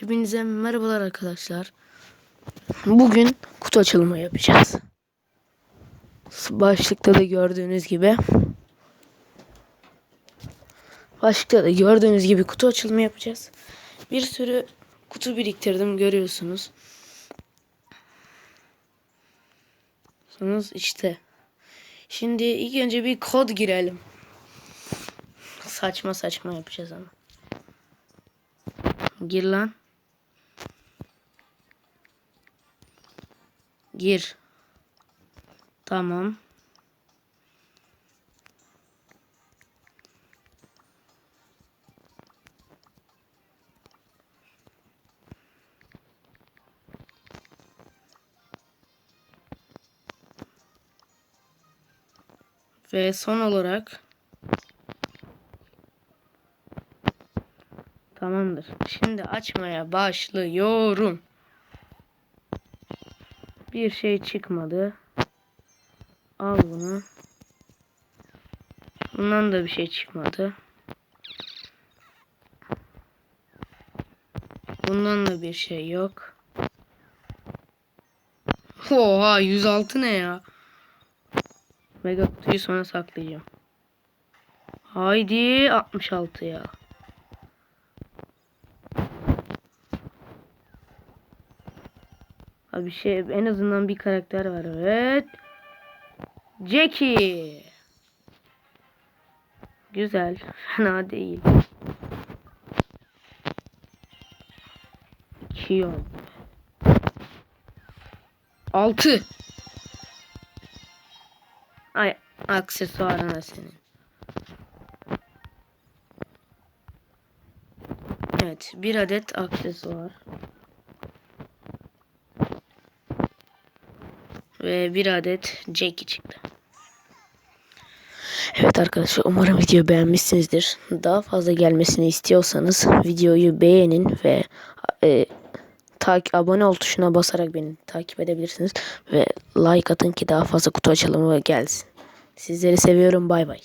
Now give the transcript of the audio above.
Hepinize merhabalar arkadaşlar. Bugün kutu açılımı yapacağız. Başlıkta da gördüğünüz gibi. Başlıkta da gördüğünüz gibi kutu açılımı yapacağız. Bir sürü kutu biriktirdim görüyorsunuz. Sonuz işte. Şimdi ilk önce bir kod girelim. Saçma saçma yapacağız ama. Gir lan. Gir. Tamam. Ve son olarak Tamamdır. Şimdi açmaya başlıyorum. Bir şey çıkmadı. Al bunu. Bundan da bir şey çıkmadı. Bundan da bir şey yok. Oha 106 ne ya? Mega kutuyu sonra saklayacağım. Haydi 66 ya. Abi şey en azından bir karakter var. Evet. Jackie. Güzel. Fena değil. İki yol. Altı. Ay aksesuarına senin. Evet bir adet aksesuar. Ve bir adet Jackie çıktı. Evet arkadaşlar umarım videoyu beğenmişsinizdir. Daha fazla gelmesini istiyorsanız videoyu beğenin ve e, tak abone ol tuşuna basarak beni takip edebilirsiniz. Ve like atın ki daha fazla kutu açılımı gelsin. Sizleri seviyorum bay bay.